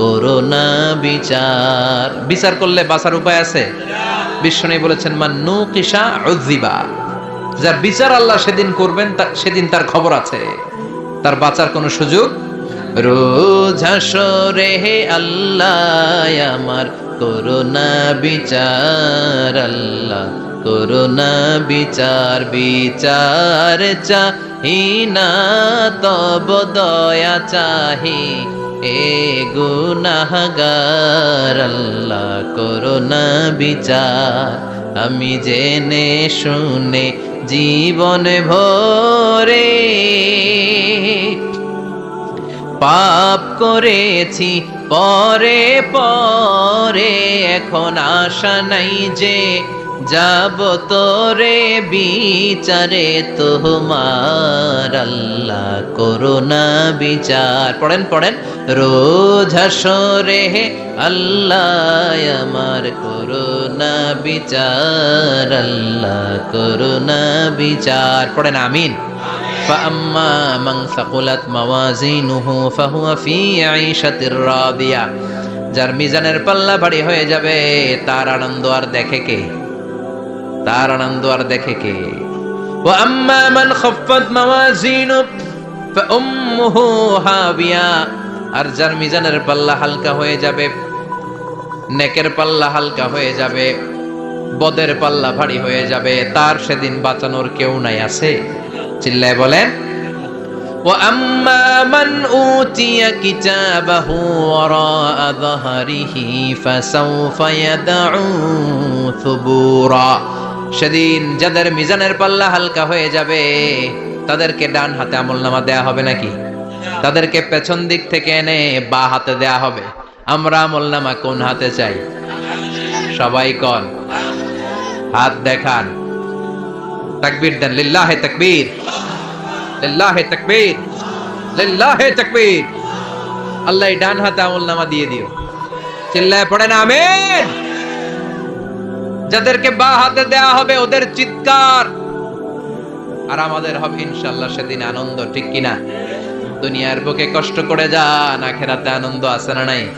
Corona বিচার। বিচার করলে বাঁচার উপায় আছে? বিশ্বনী বলেছেন মান্নু কিসা উজ্জিবা যার বিচার আল্লাহ সেদিন করবেন সেদিন তার খবর আছে। তার বাঁচার কোনো সুযোগ? রোজ হাসরে হে আল্লাহ, আমার করোনা বিচার, আল্লাহ করোনা বিচার। বিচার চাহি না, তব দয়া চাহি। এ গুনাহগার, আল্লাহ করোনা বিচার। আমি জেনে শুনে জীবন ভরে পাপ করেছি, পরে পরে এখন আশা নাই যে যাব তোরে বিচারে তোমার আল্লাহ করোনা বিচার পড়েন পড়েন রোজ হাসরে হে আল্লাহ আমার করোনা বিচার আল্লাহ করোনা বিচার পড়েন আমিন فأما من ثقلت موازينه فهو في عيشة راضية যার মিজানের পাল্লা ভারী হয়ে যাবে তার আনন্দ আর দেখে কে তার আনন্দ আর দেখে কে وأما من خفت موازينه فأمه هاوية আর যার মিজানের পাল্লা হালকা হয়ে যাবে নেকের পাল্লা হালকা হয়ে যাবে বদের পাল্লা ভারী হয়ে যাবে তার সেদিন বাঁচানোর কেউ নাই আছে চিল্লায় বলেন وأما من أوتي كتابه وراء ظهره فسوف يدعو ثبورا সেদিন যাদের মিজানের পাল্লা হালকা হয়ে যাবে, তাদেরকে ডান হাতে আমল নামা দেয়া হবে নাকি? তাদেরকে পেছন দিক থেকে এনে বা হাতে দেয়া হবে। আমরা আমল নামা কোন হাতে চাই? সবাই কন। হাত দেখান। তাকবীর দেন। লিল্লাহে তাকবীর। লিল্লাহে তাকবীর। লিল্লাহে তাকবীর। আল্লাহ ডান হাতে আমল নামা দিয়ে দিও। চিল্লায় পড়ে না, আমিন। যাদেরকে বা হাতে দেয়া হবে ওদের চিৎকার। আর আমাদের হবে ইনশাল্লাহ সেদিন আনন্দ, ঠিক কিনা? দুনিয়ার বুকে কষ্ট করে যান, আখেরাতে আনন্দ আছে না নাই?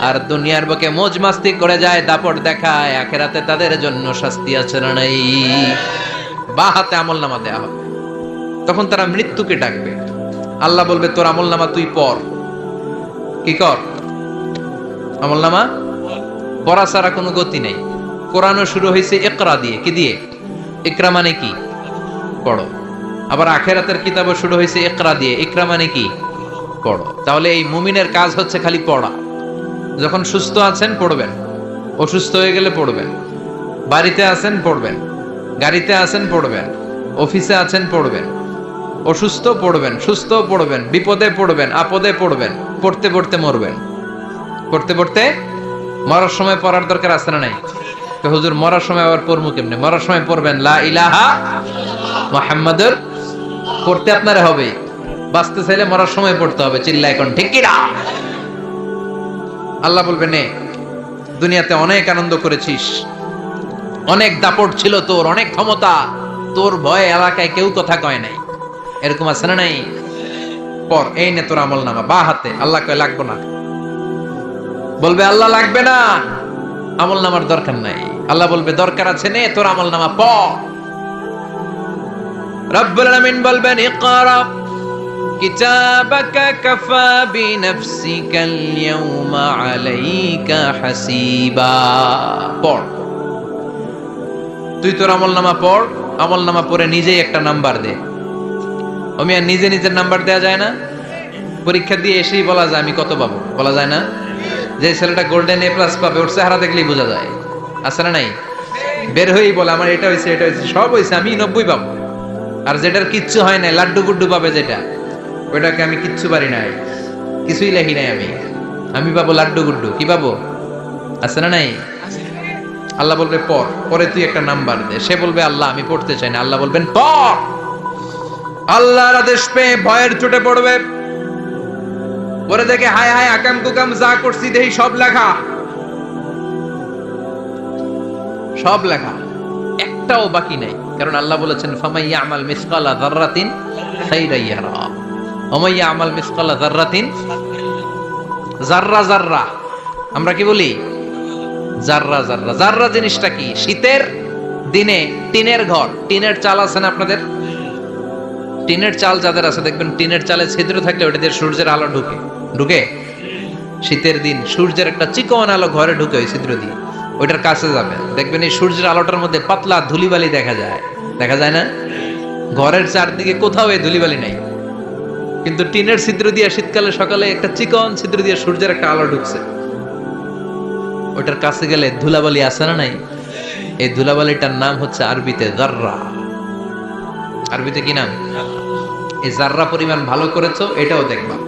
আর দুনিয়ার বুকে মোজ মাস্তি করে যায়, দাপট দেখায়, আখেরাতে তাদের জন্য শাস্তি আছে না নাই? বা হাতে আমল নামা দেয়া হবে। তখন তারা মৃত্যুকে ডাকবে। আল্লাহ বলবে, তোর আমল নামা তুই পর। কি কর? আমল নামা পড়া ছাড়া কোনো গতি নেই। কোরআনও শুরু হয়েছে একরা দিয়ে। কি দিয়ে? ইকরা মানে কি? পড়ো। আবার আখেরাতের কিতাবও শুরু হয়েছে একরা দিয়ে। ইকরা মানে কি? পড়ো। তাহলে এই মুমিনের কাজ হচ্ছে খালি পড়া। যখন সুস্থ আছেন, পড়বেন। অসুস্থ হয়ে গেলে পড়বেন। বাড়িতে আছেন, পড়বেন। গাড়িতে আছেন, পড়বেন। অফিসে আছেন, পড়বেন। অসুস্থ, পড়বেন। সুস্থ, পড়বেন। বিপদে পড়বেন, আপদে পড়বেন। পড়তে পড়তে মরবেন। পড়তে পড়তে মরার সময় পড়ার দরকার আছে না নাই? হুজুর মরার সময় আবার পড়ব কেমনে? মরার সময় পড়বেন, লা ইলাহা মোহাম্মদের পড়তে আপনার হবে। বাঁচতে চাইলে মরার সময় পড়তে হবে চিল্লা এখন ঠিক কিনা? আল্লাহ বলবে নে দুনিয়াতে অনেক আনন্দ করেছিস। অনেক দাপট ছিল তোর, অনেক ক্ষমতা। তোর ভয়ে এলাকায় কেউ কথা কয় নাই। এরকম আছে না নাই? পর, এই নে তোর আমল নামা, বা হাতে। আল্লাহ কয়, লাগবো না। বলবে, আল্লাহ লাগবে না। আমল নামার দরকার নাই। আল্লাহ বলবে, দরকার আছে নে, তোর আমল নামা প। রব্বুল আলামিন বলবেন, ইকরা কিতাবাকা কাফা বিনফসিকা আল-ইয়াওমা আলাইকা হাসিবা। পড়। তুই তোর আমল নামা পড়, আমল নামা পড়ে নিজেই একটা নাম্বার দে। আমি আর নিজে নিজের নাম্বার দেয়া যায় না? পরীক্ষা দিয়ে এসেই বলা যায়, আমি কত পাবো? বলা যায় না? যে ছেলেটা গোল্ডেন এ প্লাস পাবে, ওর চেহারা দেখলেই বোঝা যায়। আছে না নাই? বের হয়েই বলে, আমার এটা হয়েছে এটা হয়েছে, সব হয়েছে, আমি নব্বই পাবো। আর যেটার কিচ্ছু হয় নাই, লাড্ডু গুড্ডু পাবে যেটা, ওইটাকে আমি কিচ্ছু পারি নাই। কিছুই লেখি নাই আমি। আমি পাবো লাড্ডু গুড্ডু। কি পাবো? আছে না নাই? আল্লাহ বলবে, পর। পরে তুই একটা নাম্বার দে। সে বলবে, আল্লাহ, আমি পড়তে চাই না। আল্লাহ বলবেন, পর। আল্লাহর আদেশ পেয়ে ভয়ের চোটে পড়বে। পরে দেখে হায় হায় আকাম কুকাম যা করছি দেহি সব লেখা। সব লেখা। একটাও বাকি নাই। কারণ আল্লাহ বলেছেন ফামাইয়া আমাল মিসকালা যাররাতিন খাইরা ইয়ারা। ওমাইয়া আমাল মিসকালা যাররাতিন জাররা জাররা আমরা কি বলি? জাররা জাররা জাররা জিনিসটা কি? শীতের দিনে টিনের ঘর। টিনের চাল আছে না আপনাদের? টিনের চাল যাদের আছে, দেখবেন টিনের চালে ছিদ্র থাকলে ওটা দিয়ে সূর্যের আলো ঢুকে। ঢুকে, শীতের দিন, সূর্যের একটা চিকন আলো ঘরে ঢুকে ওই ছিদ্র দিয়ে। ওইটার কাছে যাবে। দেখবেন এই সূর্যের আলোটার মধ্যে পাতলা ধুলিবালি দেখা যায়। দেখা যায় না? ঘরের চারদিকে কোথাও এই ধুলিবালি নাই। কিন্তু টিনের ছিদ্র দিয়ে শীতকালে সকালে একটা চিকন ছিদ্র দিয়ে সূর্যের একটা আলো ঢুকছে। ওটার কাছে গেলে ধুলাবালি আছে না নাই? এই ধুলাবালিটার নাম হচ্ছে আরবিতে জাররা। আরবিতে কি নাম? এই জাররা পরিমাণ ভালো করেছ, এটাও দেখবা।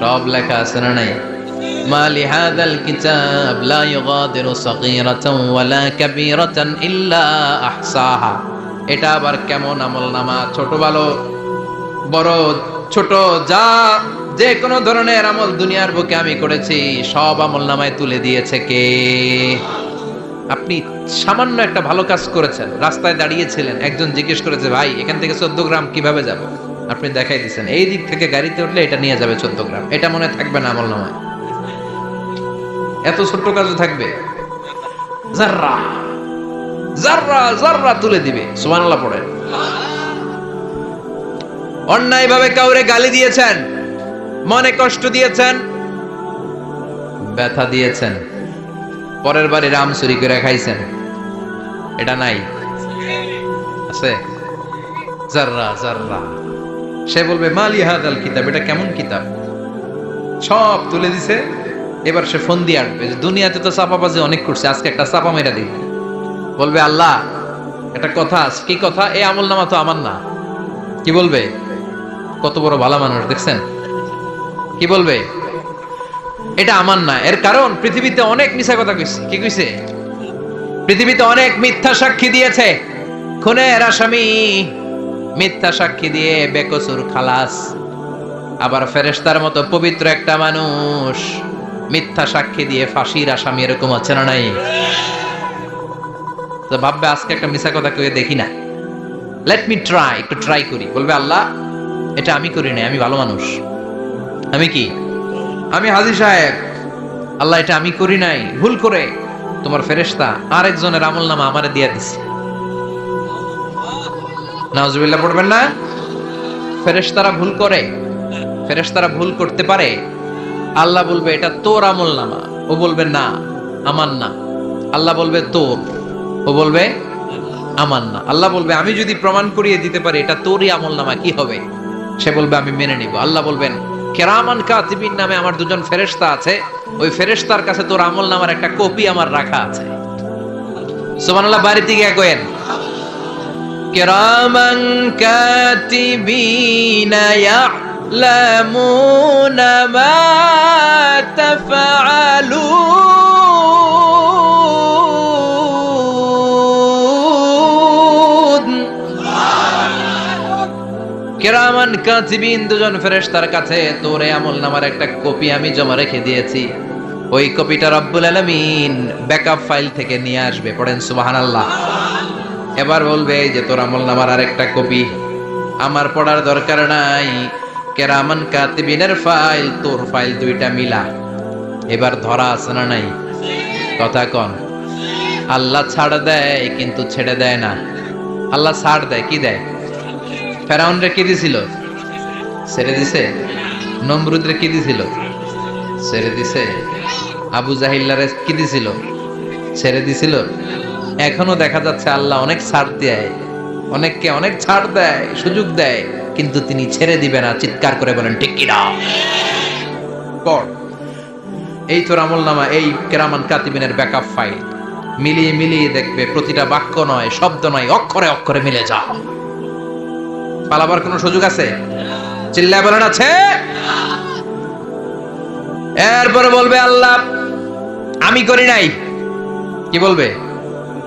সব লেখা আছে না নাই ما لهذا الكتاب لا يغادر صغيرة ولا كبيرة إلا أحصاها এটা আবার কেমন আমল নামা ছোট ভালো বড় ছোট যা যে কোনো ধরনের আমল দুনিয়ার বুকে আমি করেছি সব আমল নামায় তুলে দিয়েছে কে আপনি সামান্য একটা ভালো কাজ করেছেন রাস্তায় দাঁড়িয়েছিলেন একজন জিজ্ঞেস করেছে ভাই এখান থেকে চোদ্দ গ্রাম কিভাবে যাব আপনি দেখাই দিচ্ছেন এই দিক থেকে গাড়িতে উঠলে এটা নিয়ে যাবে চোদ্দ গ্রাম। এটা মনে থাকবে না আমল নামায়। এত ছোট্ট কাজও থাকবে? জাররা। জাররা জাররা তুলে দিবে। সুবহানাল্লাহ পড়ে অন্যায়ভাবে কাউরে গালি দিয়েছেন, মনে কষ্ট দিয়েছেন, ব্যথা দিয়েছেন, পরের বাড়ি রাম চুরি করে খাইছেন। এটা নাই। আছে? জাররা জাররা। সে বলবে, মালি হাদাল কিতাব, এটা কেমন কিতাব? সব তুলে দিছে। এবার সে ফোন দিয়ে আটবে যে, দুনিয়াতে তো চাপাবাজি অনেক করছে, আজকে একটা চাপা মেরা দিই বলবে, আল্লাহ, একটা কথা কি কথা? এই আমল নামা তো আমার না। কি বলবে? কত বড় ভালো মানুষ, দেখছেন? কি বলবে? এটা আমার না। এর কারণ, পৃথিবীতে অনেক মিছা কথা কইছে। কি কইছে? পৃথিবীতে অনেক মিথ্যা সাক্ষী দিয়েছে। খুনের আসামি মিথ্যা সাক্ষী দিয়ে বেকসুর খালাস। আবার ফেরেশতার মতো পবিত্র একটা মানুষ মিথ্যা সাক্ষী দিয়ে ফাঁসির আসামি এরকম আছে না নাই? তো ভাববে, আজকে একটা মিছা কথা কয়ে দেখি না। লেট মি ট্রাই একটু ট্রাই করি। বলবে, আল্লাহ, এটা আমি করি নাই, আমি ভালো মানুষ। আমি কি? আমি হাজি সাহেব। আল্লাহ, এটা আমি করি নাই। ভুল করে তোমার ফেরেশতা আরেকজনের আমল নামা আমারে দিয়ে দিছে। নাউজুবিল্লাহ পড়বেন না? ফেরেশতারা ভুল করে। ফেরেশতারা ভুল করতে পারে। আল্লাহ বলবে, এটা তোর আমল নামা। ও বলবে, না, আমার না। আল্লাহ বলবে, তোর। ও বলবে, আমার না। আল্লাহ বলবে, আমি যদি প্রমাণ করিয়ে দিতে পারি, এটা তোরই আমল নামা, কি হবে? সে বলবে, আমি মেনে নিব। আল্লাহ বলবেন, কেরামান কাতিবিন নামে আমার দুজন ফেরেশতা আছে। ওই ফেরেশতার কাছে তোর আমল নামার একটা কপি আমার রাখা আছে। সুবহানাল্লাহ বাড়িতে গিয়ে কয়েন কেরামান কাতিবিনা يعلمون ما تفعلون কেরামান কাতিবিন দুজন ফেরেশতার কাছে তোর এই আমল নামার একটা কপি আমি জমা রেখে দিয়েছি ওই কপিটা রব্বুল আলামিন ব্যাকআপ ফাইল থেকে নিয়ে আসবে পড়েন সুবহানাল্লাহ এবার বলবে যে তোর আমল নামার আরেকটা কপি। আমার পড়ার দরকার নাই। কেরামান কাতিবিনের ফাইল, তোর ফাইল দুইটা মিলা। এবার ধরা আছে না নাই? কথা কন। আল্লাহ ছাড় দেয়, কিন্তু ছেড়ে দেয় না। আল্লাহ ছাড় দেয়, কি দেয়? ফেরাউনরে কি দিছিল? ছেড়ে দিছে? নমরুদরে কি দিছিল? ছেড়ে দিছে? আবু জাহিল্লারে কি দিছিল? ছেড়ে দিছিল? এখনও দেখা যাচ্ছে আল্লাহ অনেক ছাড় দেয়। অনেককে অনেক ছাড় দেয়, সুযোগ দেয়, কিন্তু তিনি ছেড়ে দিবে না, চিৎকার করে বলেন, ঠিক কিনা? এই তোর আমল নামা, এই কেরামান কাতিবিনের ব্যাকআপ ফাইল মিলিয়ে মিলিয়ে দেখবে, প্রতিটা বাক্য নয়, শব্দ নয়, অক্ষরে অক্ষরে মিলে যা। পালাবার কোনো সুযোগ আছে? চিল্লায় বলেন, আছে। এরপরে বলবে, আল্লাহ, আমি করি নাই। কি বলবে?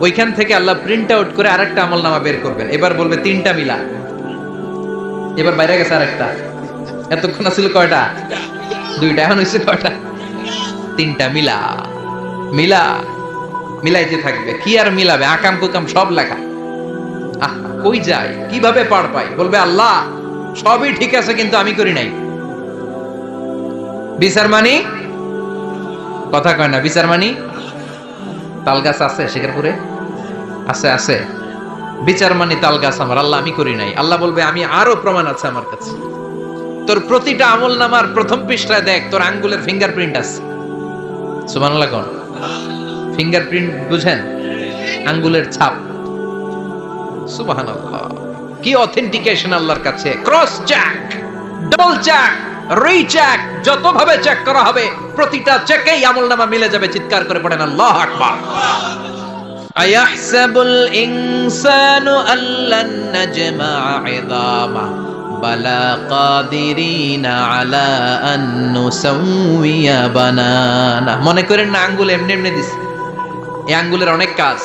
ওইখান থেকে আল্লাহ প্রিন্ট আউট করে আরেকটা আমল নামা বের করবেন। এবার বলবে তিনটা মিলা। এবার বাইরে গেছে আরেকটা। এতক্ষণ ছিল কয়টা? দুইটা, এখন হয়েছে কয়টা? তিনটা মিলা। মিলা। মিলাইতে থাকবে। কি আর মিলাবে? আকাম কুকাম সব লেখা। আহ, কই যায়? কীভাবে পার পাই? বলবে, আল্লাহ, সবই ঠিক আছে, কিন্তু আমি করি নাই। বিচার মানি? কথা কয় না, বিচার মানি? তাল গাছ আছে শেখেরপুরে আছে আছে। বিচার মানি তাল গাছ আমার, আল্লাহ আমি করি নাই। আল্লাহ বলবে, আমি আরও প্রমাণ আছে আমার কাছে। তোর প্রতিটা আমল নামার প্রথম পৃষ্ঠায় দেখ, তোর আঙ্গুলের ফিঙ্গারপ্রিন্ট আছে। সুবহানাল্লাহ কোন? ফিঙ্গারপ্রিন্ট বুঝেন? আঙ্গুলের ছাপ। সুবহানাল্লাহ। কি অথেন্টিকেশন আল্লাহর কাছে? Cross check double check recheck যত ভাবে চেক করা হবে প্রতিটা চেকেই আমলনামা মিলে যাবে, চিৎকার করে পড়েন, আল্লাহ আকবার। আয়াহসাবুল ইনসানু আল্লান নাজমা'a 'idama বালা কাদিরিনা আলা আন নুসাউইয়া বানানা। মনে করেন না, আঙ্গুল এমনি এমনি দিছে। এই আঙ্গুলের অনেক কাজ।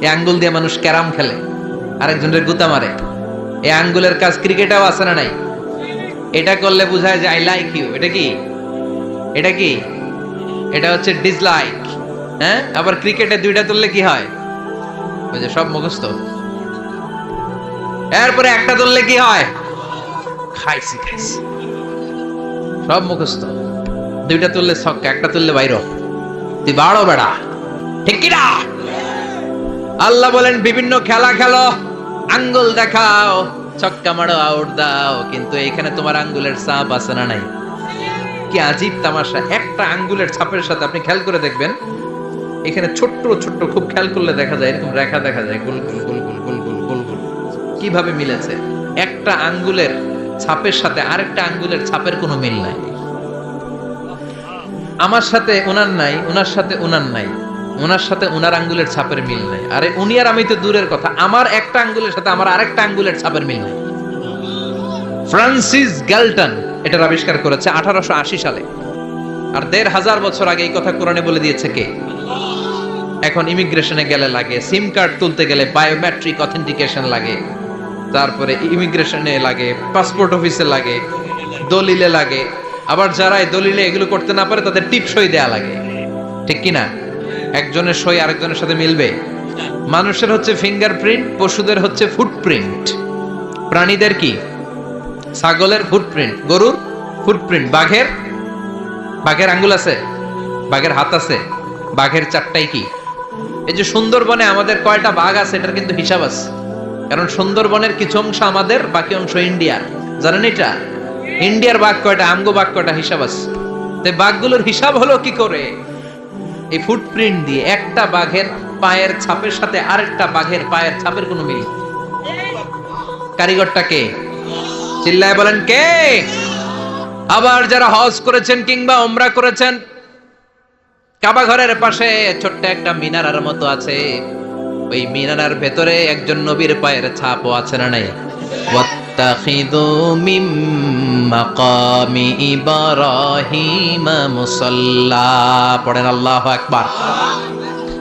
এই আঙ্গুল দিয়ে মানুষ ক্যারাম খেলে, আরেকজনের গুতা মারে। এই আঙ্গুলের কাজ ক্রিকেটেও আছে না নাই? এটা করলে বোঝায় যে, আই লাইক ইউ। এটা কি? এটা কি? এটা হচ্ছে ডিসলাইক হ্যাঁ? আবার ক্রিকেটে দুইটা তুললে কি হয়? ওই যে সব মুখস্থ। এরপরে একটা তুললে কি হয়? খাইছি খাইছি। সব মুখস্থ। দুইটা তুললে ছক্কা, একটা তুললে বাইর। তুই বাড়ো বেড়া। ঠিক কি না? আল্লাহ বলেন, বিভিন্ন খেলা খেলো, আঙ্গুল দেখাও, ছক্কা মারো আউট দাও, কিন্তু এখানে তোমার আঙ্গুলের ছাপ আছে না নাই? কি আজীব তামাশা? একটা আঙ্গুলের ছাপের সাথে আপনি খেয়াল করে দেখবেন, এখানে ছোট্ট ছোট্ট খুব খেয়াল করলে দেখা যায়, এরকম রেখা দেখা যায় গোল গোল গোল গোল গোল গোল গোল গোল কীভাবে মিলেছে? একটা আঙ্গুলের ছাপের সাথে আরেকটা আঙ্গুলের ছাপের কোনো মিল নাই। আমার সাথে ওনার নাই, ওনার সাথে ওনার নাই, ওনার সাথে ওনার আঙ্গুলের ছাপের মিল নাই। আরে উনি আর আমি তো দূরের কথা, আমার একটা আঙ্গুলের সাথে আমার আরেকটা আঙ্গুলের ছাপের মিল নাই। ফ্রান্সিস গ্যালটন এটার আবিষ্কার করেছে আঠারোশো আশি সালে। আর দেড় হাজার বছর আগে এই কথা কোরআনে বলে দিয়েছে কে? এখন ইমিগ্রেশনে গেলে লাগে সিম কার্ড তুলতে গেলে বায়োমেট্রিক অথেন্টিকেশন লাগে, তারপরে ইমিগ্রেশনে লাগে পাসপোর্ট অফিসে লাগে, দলিলে লাগে, আবার যারা দলিলে এগুলো করতে না পারে তাদের টিপ সই দেয়া লাগে। ঠিক কিনা একজনের সই আরেকজনের সাথে মিলবে। মানুষের হচ্ছে ফিঙ্গারপ্রিন্ট পশুদের হচ্ছে ফুটপ্রিন্ট প্রাণীদের কি? ছাগলের ফুটপ্রিন্ট গরুর ফুটপ্রিন্ট বাঘের বাঘের আঙ্গুল আছে, বাঘের হাত আছে, বাঘের চারটাই কি? এই যে সুন্দরবনে আমাদের কয়টা বাঘ আছে, এটার কিন্তু হিসাব আছে। কারণ সুন্দরবনের কিছু অংশ আমাদের, বাকি অংশ ইন্ডিয়ার। জানেন এটা? ইন্ডিয়ার বাঘ কয়টা আমগো বাঘ কয়টা হিসাব আছে। তো এই বাঘগুলোর হিসাব হলো কি করে? এই ফুটপ্রিন্ট দিয়ে একটা বাঘের পায়ের ছাপের সাথে আরেকটা বাঘের পায়ের ছাপের কোনো মিল? নেই। চিল্লায় বলেন কে? আবার যারা হজ করেছেন কিংবা ওমরা করেছেন, কাবা ঘরের পাশে ছোট্ট একটা মিনারার মতো আছে। ওই মিনারার ভেতরে একজন নবীর পায়ের ছাপও আছে না নাই? পড়েন আল্লাহু আকবার।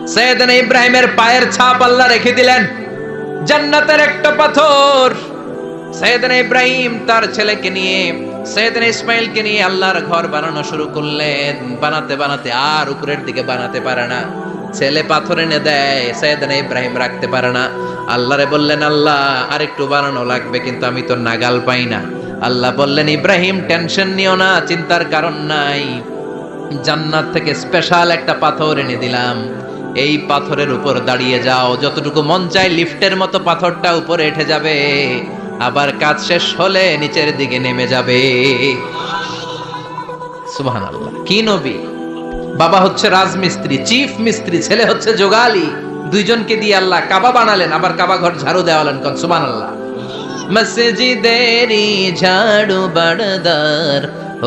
সৈয়দনা ইব্রাহিমের পায়ের ছাপ আল্লাহ রেখে দিলেন। জান্নাতের একটা পাথর। সৈয়দনা ইব্রাহিম তার ছেলেকে নিয়ে, সৈয়দনা ইসমাইলকে নিয়ে আল্লাহর ঘর বানানো শুরু করলেন। বানাতে বানাতে আর উপরের দিকে বানাতে পারে না। ছেলে পাথর এনে দেয়, সৈয়দনা ইব্রাহিম রাখতে পারে না। আল্লাহরে বললেন, আল্লাহ, আরেকটু বানানো লাগবে, কিন্তু আমি তো নাগাল পাই না। আল্লাহ বললেন, ইব্রাহিম, টেনশন নিও না, চিন্তার কারণ নাই। জান্নাত থেকে স্পেশাল একটা পাথর এনে দিলাম। এই পাথরের উপর দাঁড়িয়ে যাও। যতটুকু মন চায় লিফটের মতো পাথরটা উপরে উঠে যাবে। আবার কাজ শেষ হলে নিচের দিকে নেমে যাবে। সুবহান আল্লাহ কি নবী? বাবা হচ্ছে রাজমিস্ত্রি, চিফ মিস্ত্রি, ছেলে হচ্ছে যোগালি। দুইজনকে দিয়ে আল্লাহ কাবা বানালেন, আবার কাবা ঘর ঝাড়ু দেওয়ালেন কন সুবহান আল্লাহ মসজিদেরি ঝাড়ু বাড়দার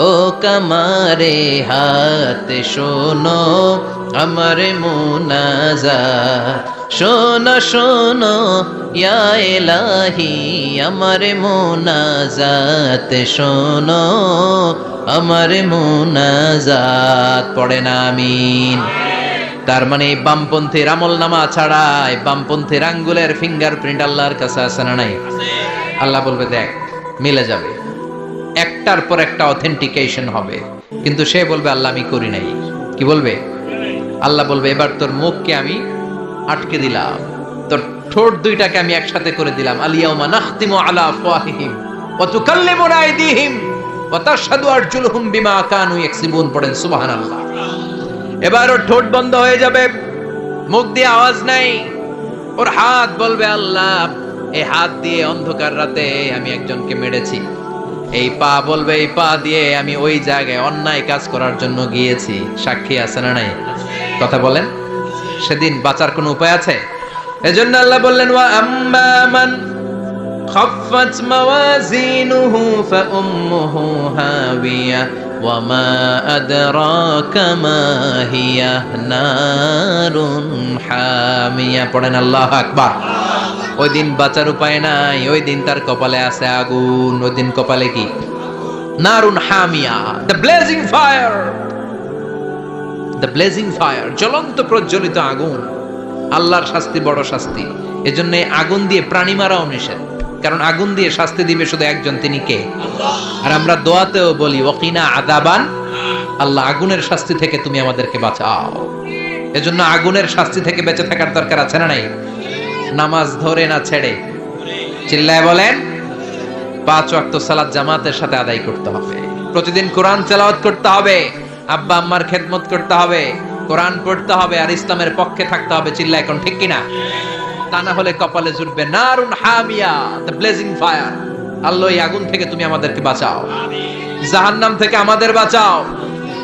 ও কমারে হাত শোনো, আমার মুনাজাত। শোনো শোনো এলাহি আমার মুনাজাত, শোনো, আমার মুনাজাত পড়ে না আমিন। তার মানে বামপন্থীর আমল নামা ছাড়াই বামপন্থীর আঙ্গুলের ফিঙ্গারপ্রিন্ট আল্লাহর কাছে আছে না নাই? আল্লাহ বলবে, দেখ, মিলে যাবে। একটার পর একটা অথেন্টিকেশন হবে। কিন্তু সে বলবে, আল্লাহ আমি করি নাই। কি বলবে? আল্লাহ বলবে, এবার তোর মুখকে আমি আটকে দিলাম। তোর ঠোঁট দুইটাকে আমি একসাথে করে দিলাম। আলিয়াউমা নাখতিমু আলা আফওয়াহিহিম ওয়া তুকাল্লিমুনা আইদিহিম ওয়া তাশহাদু আরজুলুহুম বিমা কানু ইয়াকসিবুন। পড়েন, সুবহানাল্লাহ। এবার ঠোঁট বন্ধ হয়ে যাবে। মুখ দিয়ে আওয়াজ নাই। ওর হাত বলবে, আল্লাহ, এই হাত দিয়ে অন্ধকার রাতে আমি একজনকে মেরেছি। এই পা বলবে, এই পা দিয়ে আমি ওই জায়গায় অন্যায় কাজ করার জন্য গিয়েছি। সাক্ষী আছে না নাই? কথা বলেন। সেদিন বাঁচার কোনো উপায় আছে? এজন্য আল্লাহ বললেন, ওয়া আম্মামান খফফাত মাওয়াজিনুহু ফাউম্মুহু হাবিয়া ওয়া মা আদরাকা মা হিয়া নারুন হামিয়া। পড়েন আল্লাহু আকবার। ওই দিন বাঁচার উপায় নাই, ওই দিন তার কপালে আছে আগুন, ওই দিন কপালে কি? নারুন হামিয়া the blazing fire the blazing fire জ্বলন্ত প্রজ্বলিত আগুন। আল্লাহর শাস্তি বড় শাস্তি। এজন্য আগুন দিয়ে প্রাণী মারাও নিষেধ। কারণ আগুন দিয়ে শাস্তি দিবে শুধু একজন, তিনি কে? আর আমরা দোয়াতেও বলি ওকিনা আদাবান আল্লাহ আগুনের শাস্তি থেকে তুমি আমাদেরকে বাঁচাও। এজন্য আগুনের শাস্তি থেকে বেঁচে থাকার দরকার আছে না নাই? নামাজ ধরে না ছেড়ে? চিল্লায় বলেন, পাঁচ ওয়াক্ত সালাদ জামাতের সাথে আদায় করতে হবে। প্রতিদিন কোরআন তেলাওয়াত করতে হবে। আব্বা আম্মার খেদমত করতে হবে, কোরআন পড়তে হবে আর ইসলামের পক্ষে থাকতে হবে, চিল্লা এখন ঠিক কিনা? তা না হলে কপালে জুটবে নারুন হামিয়া দ্য ব্লেজিং ফায়ার আল্লাহ এই আগুন থেকে তুমি আমাদেরকে বাঁচাও। জাহান্নাম থেকে আমাদের বাঁচাও।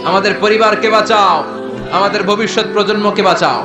আমাদের পরিবারকে বাঁচাও। আমাদের ভবিষ্যৎ প্রজন্মকে বাঁচাও।